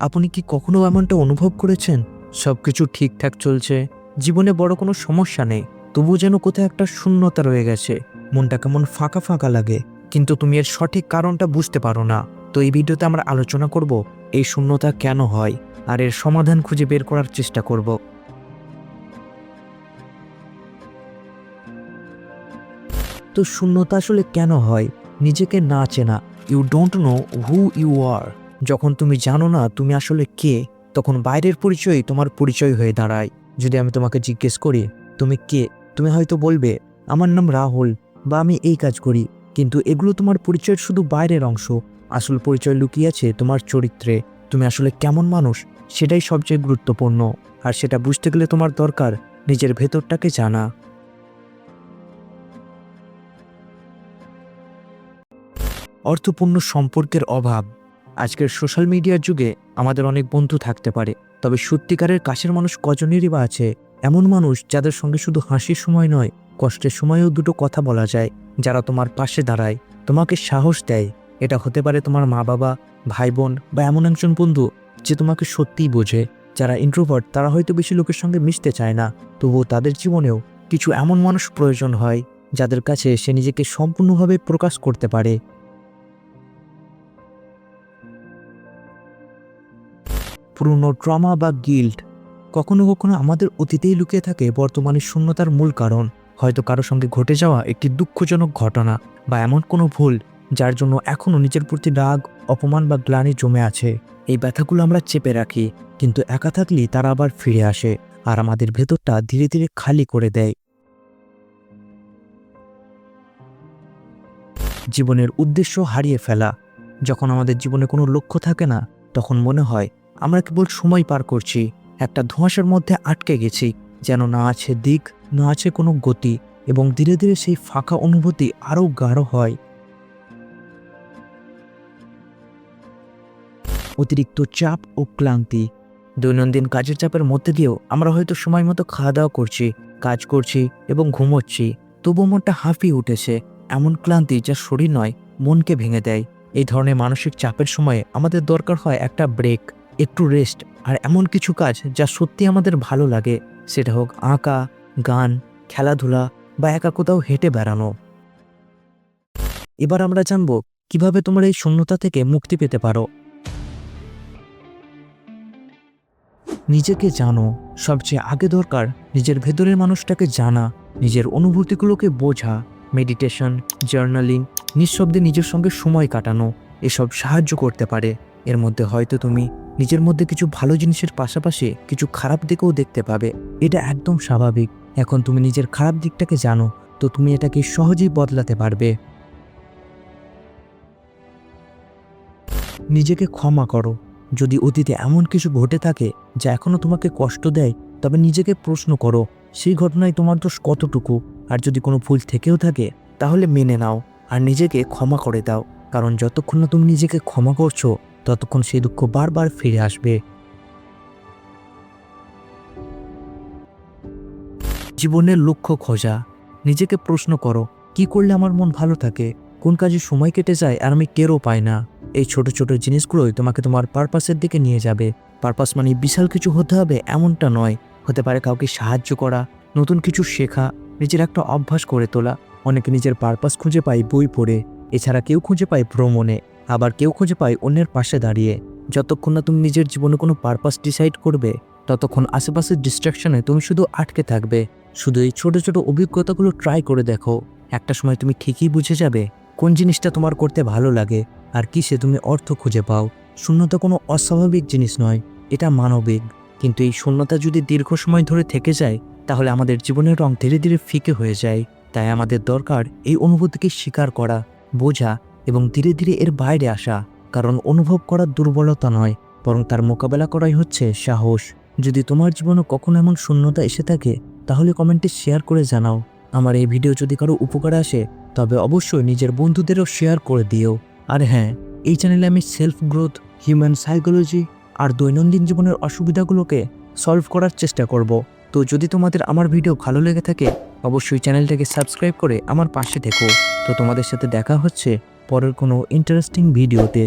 আপনি কি কখনো এমনটা অনুভব করেছেন? সব কিছু ঠিকঠাক চলছে। জীবনে বড় কোনো সমস্যা নেই। তবু যেন কোথাও একটা শূন্যতা রয়ে গেছে। মনটা কেমন ফাঁকা ফাঁকা লাগে। কিন্তু তুমি এর সঠিক কারণটা বুঝতে পারো না। তো এই ভিডিওতে আমরা আলোচনা করব, এই শূন্যতা কেন হয়? আর এর সমাধান খুঁজে বের করার চেষ্টা করব। তো শূন্যতা আসলে কেন হয়? নিজেকে না চেনা। You don't know who you আর যখন তুমি জানো না তুমি আসলে কে, তখন বাইরের পরিচয় তোমার পরিচয় হয়ে দাঁড়ায়। যদি আমি তোমাকে জিজ্ঞেস করি, তুমি কে? তুমি হয়তো বলবে, আমার নাম রাহুল বা আমি এই কাজ করি। কিন্তু এগুলো তোমার পরিচয়ের শুধু বাইরের অংশ। আসল পরিচয় লুকিয়ে আছে তোমার চরিত্রে। তুমি আসলে কেমন মানুষ, সেটাই সবচেয়ে গুরুত্বপূর্ণ। আর সেটা বুঝতে গেলে তোমার দরকার নিজের ভেতরটাকে জানা। অর্থপূর্ণ সম্পর্কের অভাব। আজকের সোশ্যাল মিডিয়ার যুগে আমাদের অনেক বন্ধু থাকতে পারে। তবে সত্যিকারের কাছের মানুষ কজনেরই বা আছে এমন মানুষ যাদের সঙ্গে শুধু হাসির সময় নয়, কষ্টের সময়েও দুটো কথা বলা যায়। যারা তোমার পাশে দাঁড়ায়, তোমাকে সাহস দেয়। এটা হতে পারে তোমার মা বাবা, ভাই বোন বা এমন একজন বন্ধু যে তোমাকে সত্যিই বোঝে। যারা ইন্ট্রোভার্ট তারা হয়তো বেশি লোকের সঙ্গে মিশতে চায় না। তবুও তাদের জীবনেও কিছু এমন মানুষ প্রয়োজন হয়, যাদের কাছে সে নিজেকে সম্পূর্ণভাবে প্রকাশ করতে পারে। পুরনো ট্রমা বা গিল্ট কখনো কখনো আমাদের অতীতেই লুকিয়ে থাকে বর্তমানের শূন্যতার মূল কারণ। হয়তো কারও সঙ্গে ঘটে যাওয়া একটি দুঃখজনক ঘটনা বা এমন কোনো ভুল যার জন্য এখনও নিজের প্রতি রাগ, অপমান বা গ্লানি জমে আছে। এই ব্যথাগুলো আমরা চেপে রাখি, কিন্তু একা থাকলেই তারা আবার ফিরে আসে আর আমাদের ভেতরটা ধীরে ধীরে খালি করে দেয়। জীবনের উদ্দেশ্য হারিয়ে ফেলা। যখন আমাদের জীবনে কোনো লক্ষ্য থাকে না, তখন মনে হয় আমরা কেবল সময় পার করছি, একটা ধোঁয়াশার মধ্যে আটকে গেছি, যেন না আছে দিক, না আছে কোনো গতি, এবং ধীরে ধীরে সেই ফাঁকা অনুভূতি আরও গাঢ় হয়। অতিরিক্ত চাপ ও ক্লান্তি। দৈনন্দিন কাজের চাপের মধ্যে দিয়েও আমরা হয়তো সময় মতো খাওয়া দাওয়া করছি, কাজ করছি এবং ঘুমোচ্ছি তবু মনটা হাঁপিয়ে উঠেছে, এমন ক্লান্তি যা শরীর নয়, মনকে ভেঙে দেয়। এই ধরনের মানসিক চাপের সময়ে আমাদের দরকার হয় একটা ব্রেক। একটু রেস্ট আর এমন কিছু কাজ যা সত্যি আমাদের ভালো লাগে। সেটা হোক আঁকা, গান, খেলাধুলা বা একা কোথাও হেঁটে বেড়ানো। এবার আমরা জানব কীভাবে তোমরা এই শূন্যতা থেকে মুক্তি পেতে পারো। নিজেকে জানো, সবচেয়ে আগে দরকার নিজের ভেতরের মানুষটাকে জানা, নিজের অনুভূতিগুলোকে বোঝা মেডিটেশন জার্নালিং নিঃশব্দে নিজের সঙ্গে সময় কাটানো, এসব সাহায্য করতে পারে। এর মধ্যে হয়তো তুমি নিজের মধ্যে কিছু ভালো জিনিসের পাশাপাশি কিছু খারাপ দিকেও দেখতে পাবে। এটা একদম স্বাভাবিক। এখন তুমি নিজের খারাপ দিকটাকে জানো, তো তুমি এটাকে সহজেই বদলাতে পারবে। নিজেকে ক্ষমা করো। যদি অতীতে এমন কিছু ঘটে থাকে, যা এখনও তোমাকে কষ্ট দেয়, তবে নিজেকে প্রশ্ন করো, সেই ঘটনায় তোমার দোষ কতটুকু? আর যদি কোনো ভুল থেকেও থাকে, তাহলে মেনে নাও। আর নিজেকে ক্ষমা করে দাও। কারণ যতক্ষণ না তুমি নিজেকে ক্ষমা করছ ততক্ষণ সেই দুঃখ বারবার ফিরে আসবে। জীবনের লক্ষ্য খোঁজা। নিজেকে প্রশ্ন করো, কি করলে আমার মন ভালো থাকে? কোন কাজে সময় কেটে যায় আর আমি টেরও পাই না? এই ছোট ছোট জিনিসগুলোই তোমাকে তোমার পারপাসের দিকে নিয়ে যাবে। পারপাস মানে বিশাল কিছু হতে হবে এমনটা নয়। হতে পারে কাউকে সাহায্য করা, নতুন কিছু শেখা, নিজের একটা অভ্যাস করে তোলা। অনেকে নিজের পারপাস খুঁজে পায় বই পড়ে। এছাড়া কেউ খুঁজে পায় ভ্রমণে। আবার কেউ খুঁজে পায় অন্যের পাশে দাঁড়িয়ে। যতক্ষণ না তুমি নিজের জীবনে কোনো পারপাস ডিসাইড করবে, ততক্ষণ আশেপাশের ডিস্ট্রাকশনে তুমি শুধু আটকে থাকবে। শুধু এই ছোট ছোট অভিজ্ঞতাগুলো ট্রাই করে দেখো। একটা সময় তুমি ঠিকই বুঝে যাবে কোন জিনিসটা তোমার করতে ভালো লাগে আর কিসে তুমি অর্থ খুঁজে পাও। শূন্যতা কোনো অস্বাভাবিক জিনিস নয়, এটা মানবিক। কিন্তু এই শূন্যতা যদি দীর্ঘ সময় ধরে থেকে যায়, তাহলে আমাদের জীবনের রং ধীরে ধীরে ফিকে হয়ে যায়। তাই আমাদের দরকার এই অনুভূতিকে স্বীকার করা, বোঝা এবং ধীরে ধীরে এর বাইরে আসা, কারণ অনুভব করা দুর্বলতা নয়, বরং তার মোকাবেলা করাই হচ্ছে সাহস। যদি তোমার জীবনে কখনো এমন শূন্যতা এসে থাকে, তাহলে কমেন্টে শেয়ার করে জানাও। আমার এই ভিডিও যদি কারও উপকারে আসে, তবে অবশ্যই নিজের বন্ধুদেরও শেয়ার করে দিও। আর হ্যাঁ এই চ্যানেলে আমি সেলফ গ্রোথ হিউম্যান সাইকোলজি আর দৈনন্দিন জীবনের অসুবিধাগুলোকে সলভ করার চেষ্টা করব। তো যদি তোমাদের আমার ভিডিও ভালো লেগে থাকে, অবশ্যই চ্যানেলটাকে সাবস্ক্রাইব করে আমার পাশে থেকো। তো তোমাদের সাথে দেখা হচ্ছে পরের কোনো ইন্টারেস্টিং ভিডিওতে